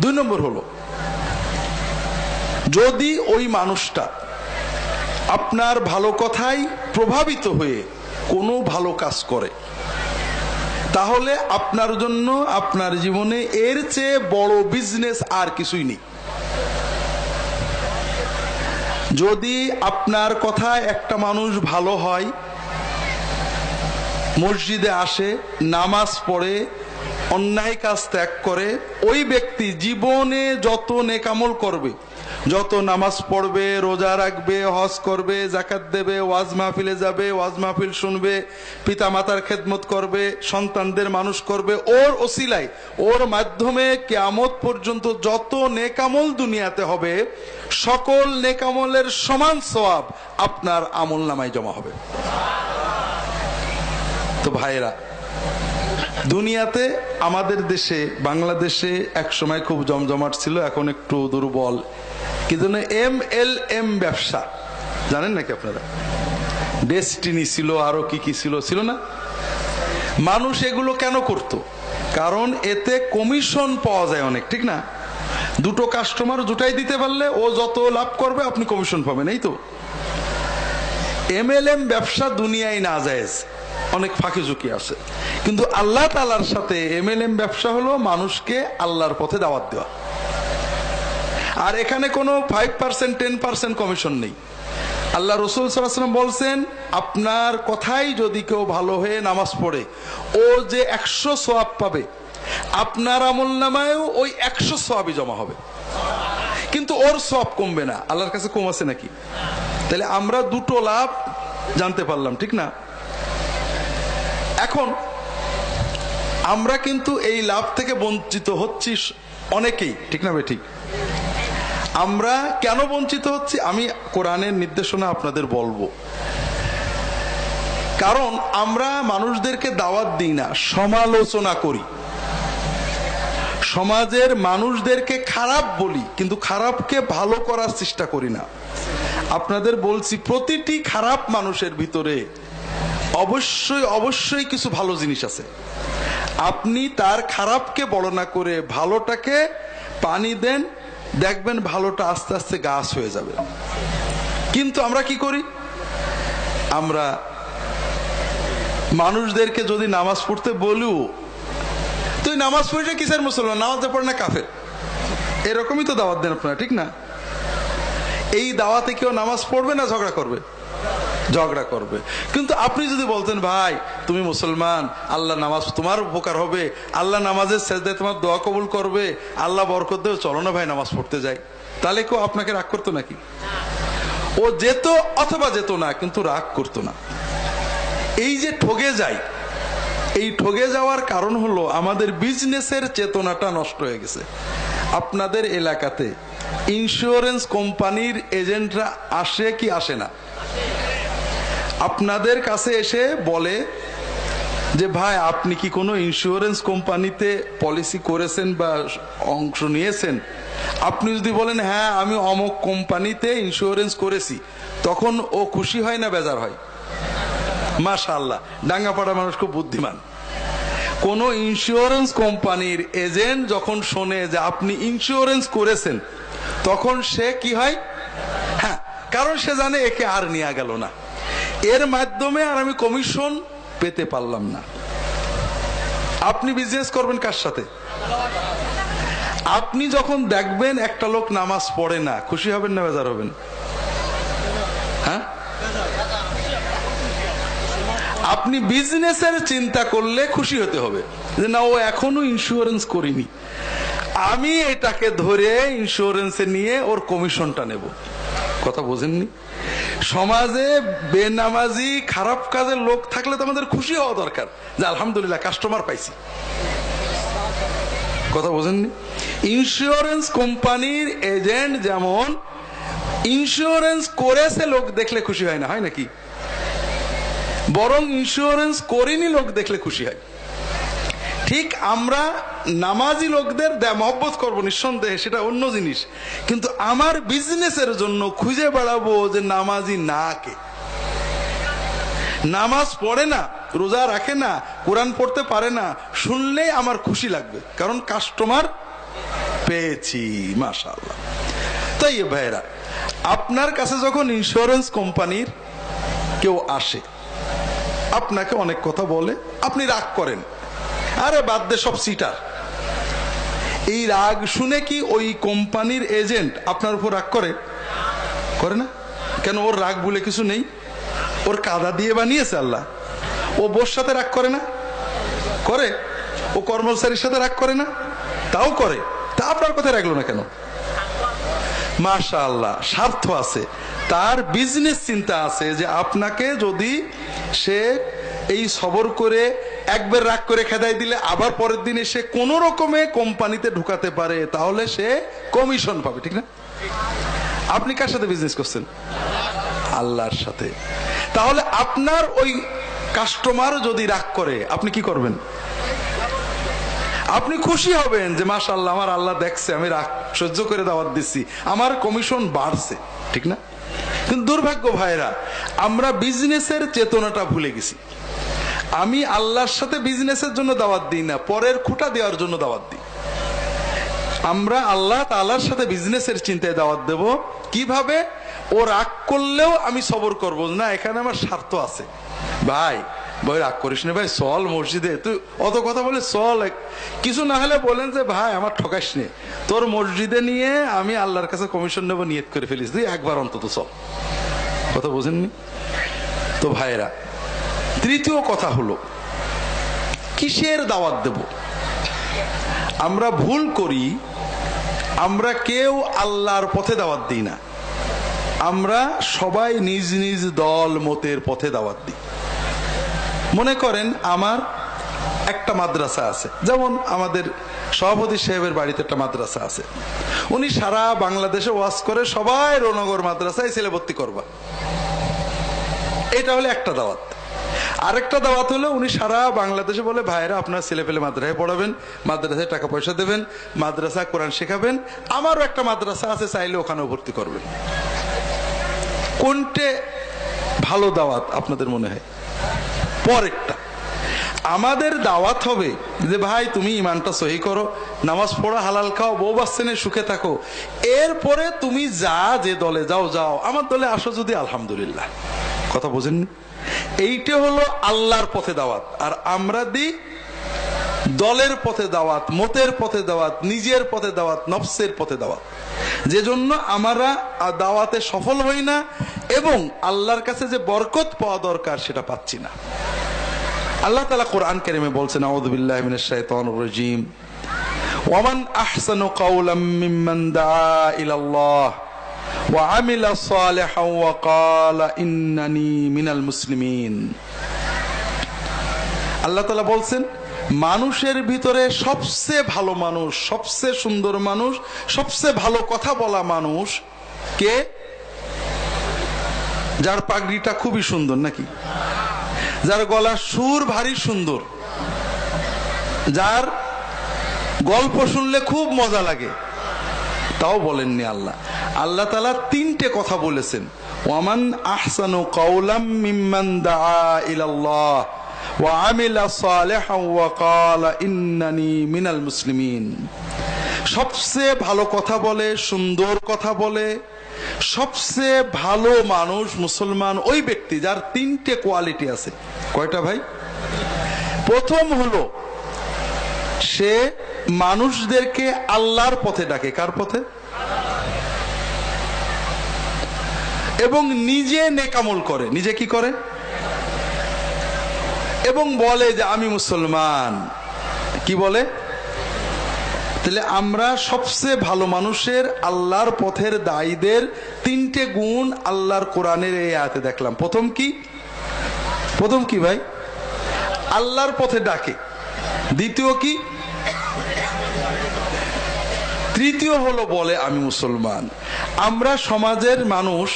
দুই নম্বর হলো, যদি ওই মানুষটা আপনার ভালো কথাই প্রভাবিত হয়ে কোনো ভালো কাজ করে, তাহলে আপনার জন্য আপনার জীবনে এর চেয়ে বড় বিজনেস আর কিছুই নেই। যদি আপনার কথায় একটা মানুষ ভালো হয়, মসজিদে আসে, নামাজ পড়ে অন্যায় কাজ ত্যাগ করে, ওই ব্যক্তি জীবনে যত নেকামল করবে, যত নামাজ পড়বে, রোজা রাখবে, হজ করবে জাকাত দেবে, ওয়াজ মাহফিলে যাবে, ওয়াজ মাহফিল শুনবে পিতা মাতার খেদমত করবে, সন্তানদের মানুষ করবে, ওর ওসিলাই ওর মাধ্যমে কেয়ামত পর্যন্ত যত নেকামল দুনিয়াতে হবে, সকল নেকামলের সমান সওয়াব আপনার আমল নামায় জমা হবে। তো ভাইরা দুনিয়াতে আমাদের দেশে, বাংলাদেশে এক সময় খুব জমজমাট ছিল, এখন একটু দুর্বল। কিন্তু এম এল এম ব্যবসা। জানেন নাকি আপনারা? ডেস্টিনি ছিল, আরও কি কি ছিল ছিল না? মানুষ এগুলো কেন করত? কারণ এতে কমিশন পাওয়া যায় অনেক, ঠিক না? দুটো কাস্টমার জুটাই দিতে পারলে ও যত লাভ করবে, আপনি কমিশন পাবেন, এই তো। এম এল এম ব্যবসা দুনিয়ায় না যায়, অনেক ফাঁকি ঝুঁকি আছে। কিন্তু আল্লাহ তালার সাথে এমএলএম ব্যবসা হলো মানুষকে আল্লাহর পথে দাওয়াত দেওয়া। আর এখানে কোনো five percent ten percent commission নেই। আল্লাহ রসুল সাল্লাম বলছেন, আপনার কথাই যদি কেউ ভালো হয়ে নামাজ পড়ে, ও যে একশো সোয়াব পাবে, আপনার আমল নামায়ও ওই একশো সোয়াবই জমা হবে। কিন্তু ওর সব কমবে না। আল্লাহর কাছে কম আছে নাকি? তাহলে আমরা দুটো লাভ জানতে পারলাম, ঠিক না? এখন আমরা কিন্তু এই লাভ থেকে বঞ্চিত হচ্ছি অনেকেই, ঠিক না ঠিক? আমরা কেন বঞ্চিত হচ্ছি? আমি কোরআনের নির্দেশনা আপনাদের বলব। কারণ আমরা মানুষদেরকে দাওয়াত দিই না, সমালোচনা করি। সমাজের মানুষদেরকে খারাপ বলি, কিন্তু খারাপকে ভালো করার চেষ্টা করি না। আপনাদের বলছি, প্রতিটি খারাপ মানুষের ভিতরে অবশ্যই অবশ্যই কিছু ভালো জিনিস আছে। আপনি তার খারাপকে বড় না করে ভালোটাকে পানি দেন, দেখবেন ভালোটা আস্তে আস্তে গাছ হয়ে যাবে। কিন্তু আমরা কি করি? আমরা মানুষদেরকে যদি নামাজ পড়তে বলিও তুই নামাজ পড়িস কিসের মুসলমান? নামাজ পড়ে না কাফের? এরকমই তো দাওয়াত দেন আপনারা, ঠিক না? এই দাওয়াতে কেউ নামাজ পড়বে না ঝগড়া করবে? ঝগড়া করবে। কিন্তু আপনি যদি বলতেন, ভাই, তুমি মুসলমান আল্লাহ নামাজ তোমার উপকার হবে আল্লাহ নামাজের শেষদায় তোমার দোয়া কবুল করবে, আল্লাহ বরকত দেবে, চলো না ভাই নামাজ পড়তে যাই। তাহলে কেউ আপনাকে রাগ করতো নাকি? ও যেত অথবা যেত না, কিন্তু রাগ করতো না। এই যে ঠগে যায়, এই ঠগে যাওয়ার কারণ হলো আমাদের বিজনেসের চেতনাটা নষ্ট হয়ে গেছে। আপনাদের এলাকাতে ইন্স্যুরেন্স কোম্পানির এজেন্টরা আসে কি আসে না? আপনাদের কাছে এসে বলে যে, ভাই, আপনি কি কোনো ইন্স্যুরেন্স কোম্পানিতে পলিসি করেছেন বা অংশ নিয়েছেন? আপনি যদি বলেন হ্যাঁ আমি অমক কোম্পানিতে ইন্স্যুরেন্স করেছি। তখন ও খুশি হয় না, বেজার হয়? মাশাল্লাহ ডাঙ্গাপাড়া মানুষ খুব বুদ্ধিমান। কোন ইন্স্যুরেন্স কোম্পানির এজেন্ট যখন শোনে যে, আপনি ইন্স্যুরেন্স করেছেন, তখন সে কি হয়? হ্যাঁ কারণ সে জানে একে আর নেওয়া গেল না। এর মাধ্যমে আর আমি কমিশন পেতে পারলাম না। আপনি বিজনেস করবেন কার সাথে? আপনি যখন দেখবেন একটা লোক নামাজ পড়ে না, খুশি হবেন না বেজার হবেন? হ্যাঁ? আপনি বিজনেসের চিন্তা করলে খুশি হতে হবে। যে না, ও এখনও ইন্স্যুরেন্স করিনি। আমি এটাকে ধরে ইন্স্যুরেন্সে নিয়ে ওর কমিশনটা নেব। কথা বোঝেননি? সমাজে বেনামাজি, খারাপ কাজের লোক থাকলে তো আমাদের খুশি হওয়া দরকার। যে আলহামদুলিল্লাহ কাস্টমার পাইছি। কথা বোঝেননি? ইন্স্যুরেন্স কোম্পানির এজেন্ট যেমন ইন্স্যুরেন্স করেছে লোক দেখলে খুশি হয় না, হয় নাকি? বরং ইন্স্যুরেন্স করিনি লোক দেখলে খুশি হয়। ঠিক আমরা নামাজি লোকদের মহব্বত করব নিঃসন্দেহে, সেটা অন্য জিনিস। কিন্তু আমার বিজনেসের জন্য খুঁজে বেড়াবো যে নামাজি না কে। নামাজ পড়ে না, রোজা রাখে না, কোরআন পড়তে পারে না, শুনলেই আমার খুশি লাগবে। কারণ কাস্টমার পেয়েছি মাশাল্লাহ তাই ভাইরা আপনার কাছে যখন ইন্স্যুরেন্স কোম্পানির কেউ আসে, আপনাকে অনেক কথা বলে, আপনি রাগ করেন। আরে বাদ দে, সব সিটার এই রাগ শুনে কি ওই কোম্পানির এজেন্ট আপনার উপর রাগ করে? করে না? কেন ওর রাগ বলে কিছু নেই? ওর কাদা দিয়ে বানিয়েছে আল্লাহ। ও বোর সাথে রাগ করে না? করে? ও কর্মচারীর সাথে রাগ করে না? তাও করে। তা আপনার কথা রাখল না কেন? মাশা আল্লাহ স্বার্থ আছে। তার বিজনেস চিন্তা আছে যে আপনাকে যদি সে এই সবর করে একবার রাগ করে খেদাই দিলে আবার পরের দিন এসে কোন রকমে কোম্পানিতে ঢুকাতে পারে, তাহলে সে কমিশন পাবে, ঠিক না? আপনি কার সাথে বিজনেস করছেন? আল্লাহর সাথে। তাহলে আপনার ওই কাস্টমার যদি রাগ করে, আপনি কি করবেন? আপনি খুশি হবেন যে মাশাল্লাহ আমার আল্লাহ দেখছে, আমি রাগ সহ্য করে দাওয়াত দিচ্ছি আমার কমিশন বাড়ছে, ঠিক না? কিন্তু দুর্ভাগ্য ভাইরা আমরা বিজনেসের চেতনাটা ভুলে গেছি। আমি আল্লাহর সাথে বিজনেসের জন্য দাওয়াত দিই না, পরের খুঁটা দেওয়ার জন্য দাওয়াত দিই। আমরা আল্লাহ তালার সাথে বিজনেসের চিন্তায় দাওয়াত দেব। কীভাবে? ও রাগ করলেও আমি সবর করব। না, এখানে আমার স্বার্থ আছে। ভাই ভাই, রাগ করিস না, ভাই, চল মসজিদে। তুই অত কথা বলে চল। কিছু না হলে বলেন যে, ভাই, আমার ঠকাস নে। তোর মসজিদে নিয়ে আমি আল্লাহর কাছে কমিশন নেব, নিয়ত করে ফেলিস। তুই একবার অন্তত চল। কথা বোঝেননি? তো ভাইরা তৃতীয় কথা হলো, কিসের দাওয়াত দেব? আমরা ভুল করি, আমরা কেউ আল্লাহর পথে দাওয়াত দিই না। আমরা সবাই নিজ নিজ দল, মতের পথে দাওয়াত দিই। মনে করেন আমার একটা মাদ্রাসা আছে। যেমন আমাদের সভাপতি সাহেবের বাড়িতে একটা মাদ্রাসা আছে। উনি সারা বাংলাদেশে ওয়াজ করে, সবাই রনগর মাদ্রাসায় ছেলে ভর্তি করবা। এটা হলে একটা দাওয়াত। আরেকটা দাওয়াত হলো, উনি সারা বাংলাদেশে বলে ভাইরা আপনার ছেলে পেলে মাদ্রাসায় পড়াবেন, মাদ্রাসায় টাকা পয়সা দেবেন, মাদ্রাসা কোরআন শেখাবেন, আমারও একটা মাদ্রাসা আছে, চাইলে ওখানেও ভর্তি করবেন। কোনটে ভালো দাওয়াত আপনাদের মনে হয়? পরেরটা, আমাদের দাওয়াত হবে যে, ভাই, তুমি ইমানটা সহি করো, নামাজ পড়া হালাল খাও, বউ বাচ্চেনে সুখে থাকো। এরপরে তুমি যা, যে দলে যাও যাও। আমার দলে আসো যদি, আলহামদুলিল্লাহ। কথা বোঝেননি? এইটা হলো আল্লাহর পথে দাওয়াত। আর আমরা দিই দলের পথে দাওয়াত, মতের পথে দাওয়াত, নিজের পথে দাওয়াত, নফসের পথে দাওয়াত। যে জন্য আমরা দাওয়াতে সফল হই না এবং আল্লাহর কাছে যে বরকত পাওয়া দরকার সেটা পাচ্ছি না। আল্লাহ তালা কোরআন কেরিমে বলছেন রাজিম। ওয়ামান আহসানু কাওলাম মিম্মান দাআ ইলাল্লাহ। সালিহান ওয়া ক্বালা ইন্নানি মিনাল মুসলিমিন আল্লাহ তাআলা বলছেন, মানুষের ভিতরে সবচেয়ে ভালো মানুষ, সবচেয়ে সুন্দর মানুষ, সবচেয়ে ভালো কথা বলা মানুষ কে? যার পাগড়িটা খুবই সুন্দর নাকি? যার গলার সুর ভারী সুন্দর। যার গল্প শুনলে খুব মজা লাগে। তাও বলেননি আল্লাহ। আল্লাহ তালা তিনটে কথা বলেছেন। ওয়ামান আহসানু কাউলাম মিম্মান দাআ ইলাল্লাহ ওয়া আমিলা সালিহান ওয়া ক্বালা ইন্নানি মিনাল মুসলিমিন। সবচেয়ে ভালো কথা বলে, সুন্দর কথা বলে, সবচেয়ে ভালো মানুষ, মুসলমান ওই ব্যক্তি যার তিনটে কোয়ালিটি আছে। কয়টা ভাই? প্রথম হলো, সে মানুষদেরকে আল্লাহর পথে ডাকে। কার পথে? এবং নিজে নেকামল করে। নিজে কি করে? এবং বলে যে, আমি মুসলমান। কি বলে? তাহলে আমরা সবচেয়ে ভালো মানুষের আল্লাহর পথের দায়ীদের তিনটে গুণ আল্লাহর কোরআনের এই আয়াতে দেখলাম। প্রথম কি? প্রথম কি ভাই? আল্লাহর পথে ডাকে। দ্বিতীয় কি? তৃতীয় হলো বলে, আমি মুসলমান। আমরা সমাজের মানুষ